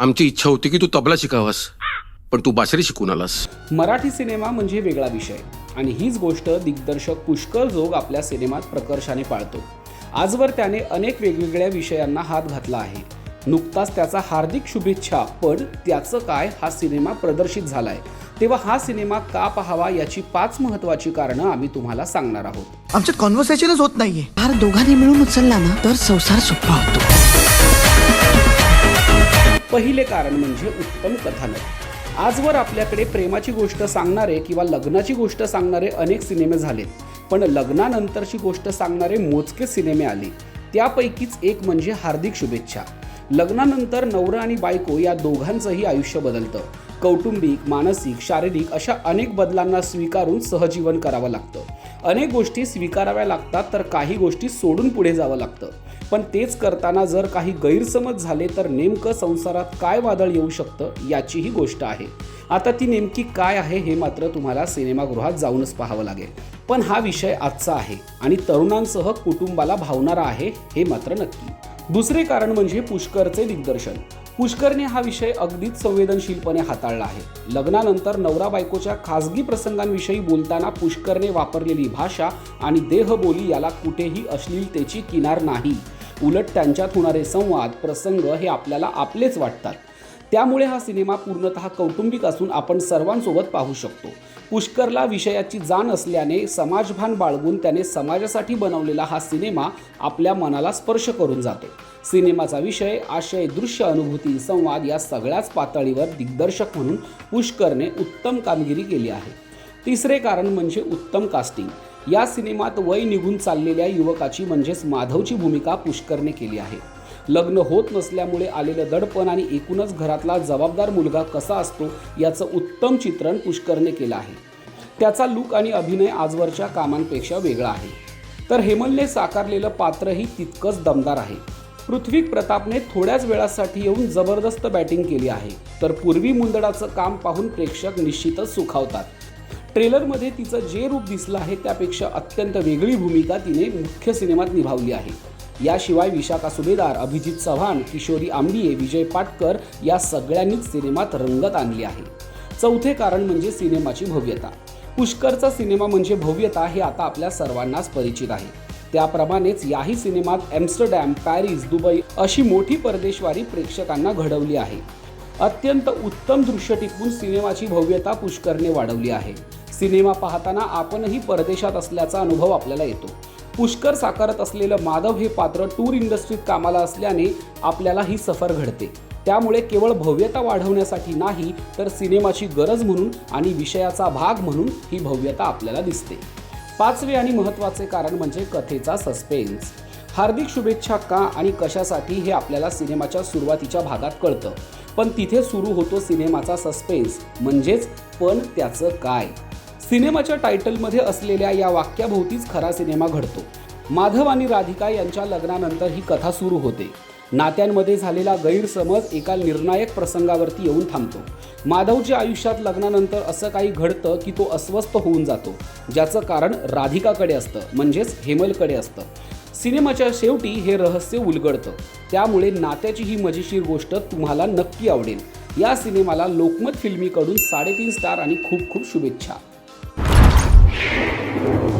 आमची इच्छा होती की तू तबला शिकावास पण तू बासरी शिकून आलास. मराठी सिनेमा म्हणजे वेगळा विषय. आणि हीच गोष्ट दिग्दर्शक पुष्कर जोग आपल्या सिनेमात प्रकर्षाने पाळतो. आजवर त्याने अनेक वेगवेगळ्या विषयांना हात घातला आहे. नुकताच त्याचा हार्दिक शुभेच्छा पण त्याचं काय हा सिनेमा प्रदर्शित झालाय? तेव्हा हा सिनेमा का पाहावा याची पाच महत्वाची कारणं आम्ही तुम्हाला सांगणार आहोत. आमच्यात कॉन्व्हर्सेशनच होत नाहीये. फार दोघांनी मिळून उचलला ना तर संसार सोपा होतो. पहिले कारण म्हणजे उत्तम कथानक. आजवर आपल्याकडे प्रेमाची गोष्ट सांगणारे किंवा लग्नाची गोष्ट सांगणारे अनेक सिनेमे झालेत. पण लग्नानंतरची गोष्ट सांगणारे मोजके सिनेमे आले. त्यापैकीच एक म्हणजे हार्दिक शुभेच्छा. लग्नानंतर नवरा आणि बायको या दोघांचंही आयुष्य बदलतं. कौटुंबिक मानसिक शारीरिक अशा अनेक बदलांना स्वीकारून सहजीवन करावं लागतं. अनेक गोष्टी स्वीकाराव्या लागतात तर काही गोष्टी सोडून पुढे जावं लागतं. पण तेच करताना जर काही गैरसमज झाले तर नेमकं संसारात काय वादळ येऊ शकतं याचीही गोष्ट आहे. आता ती नेमकी काय आहे हे मात्र तुम्हाला सिनेमागृहात जाऊनच पाहावं लागेल. पण हा विषय आजचा आहे आणि तरुणांसह कुटुंबाला भावणारा आहे हे मात्र नक्की. दुसरे कारण म्हणजे पुष्करचे दिग्दर्शन. पुष्करने हा विषय अगदीच संवेदनशीलपणे हाताळला आहे. लग्नानंतर नवरा बायकोच्या खासगी प्रसंगांविषयी बोलताना पुष्करने वापरलेली भाषा आणि देहबोली याला कुठेही अश्लीलतेची किनार नाही. उलट त्यांच्यात होणारे संवाद प्रसंग हे आपल्याला आपलेच वाटतात. त्यामुळे हा सिनेमा पूर्णतः कौटुंबिक असून आपण सर्वांसोबत पाहू शकतो. पुष्करला विषयाची जाण असल्याने समाजभान बाळगून त्याने समाजासाठी बनवलेला हा सिनेमा आपल्या मनाला स्पर्श करून जातो. सिनेमाचा विषय आशय दृश्य अनुभूती संवाद या सगळ्याच पातळीवर दिग्दर्शक म्हणून पुष्करने उत्तम कामगिरी केली आहे. तिसरे कारण म्हणजे उत्तम कास्टिंग या सिनेमात वय निघून चाललेल्या युवकाची म्हणजेच माधवची भूमिका पुष्करने केली आहे. लग्न होत नसल्यामुळे आलेलं दडपण आणि एकूणच घरातला जबाबदार मुलगा कसा असतो याचं उत्तम चित्रण पुष्करने केलं आहे. त्याचा लूक आणि अभिनय आजवरच्या कामांपेक्षा वेगळा आहे. तर हेमलने साकारलेलं पात्रही तितकंच दमदार आहे. पृथ्वी प्रतापने थोड्याच वेळासाठी येऊन जबरदस्त बॅटिंग केली आहे. तर पूर्वी मुंदडाचं काम पाहून प्रेक्षक निश्चितच सुखावतात. ट्रेलरमध्ये तिचं जे रूप दिसलं आहे त्यापेक्षा अत्यंत वेगळी भूमिका तिने मुख्य सिनेमात निभावली आहे. याशिवाय विशाखा सुभेदार अभिजित चव्हाण किशोरी आंबिये विजय पाटकर या सगळ्यांनीच सिनेमात रंगत आणली आहे. चौथे कारण म्हणजे सिनेमाची भव्यता. पुष्करचा सिनेमा म्हणजे भव्यता हे आता आपल्या सर्वांनाच परिचित आहे. त्याप्रमाणेच याही सिनेमात ॲम्स्टरडॅम पॅरिस दुबई अशी मोठी परदेशवारी प्रेक्षकांना घडवली आहे. अत्यंत उत्तम दृश्य टिपून सिनेमाची भव्यता पुष्करने वाढवली आहे. सिनेमा पाहताना आपणही परदेशात असल्याचा अनुभव आपल्याला येतो. पुष्कर साकारत असलेलं माधव हे पात्र टूर इंडस्ट्रीत कामाला असल्याने आपल्याला ही सफर घडते. त्यामुळे केवळ भव्यता वाढवण्यासाठी नाही तर सिनेमाची गरज म्हणून आणि विषयाचा भाग म्हणून ही भव्यता आपल्याला दिसते. पाचवे आणि महत्त्वाचे कारण म्हणजे कथेचा सस्पेन्स हार्दिक शुभेच्छा का आणि कशासाठी हे आपल्याला सिनेमाच्या सुरुवातीच्या भागात कळतं. पण तिथे सुरू होतो सिनेमाचा सस्पेन्स म्हणजेच पण त्याचं काय? सिनेमाच्या टायटलमध्ये असलेल्या या वाक्याभोवतीच खरा सिनेमा घडतो. माधव आणि राधिका यांच्या लग्नानंतर ही कथा सुरू होते. नात्यांमध्ये झालेला गैरसमज एका निर्णायक प्रसंगावरती येऊन थांबतो. माधवच्या आयुष्यात लग्नानंतर असं काही घडतं की तो अस्वस्थ होऊन जातो ज्याचं कारण राधिकाकडे असतं म्हणजेच हेमलकडे असतं. सिनेमाच्या शेवटी हे रहस्य उलगडतं. त्यामुळे नात्याची ही मजेशीर गोष्ट तुम्हाला नक्की आवडेल. या सिनेमाला लोकमत फिल्मीकडून साडेतीन स्टार आणि खूप खूप शुभेच्छा. Thank you.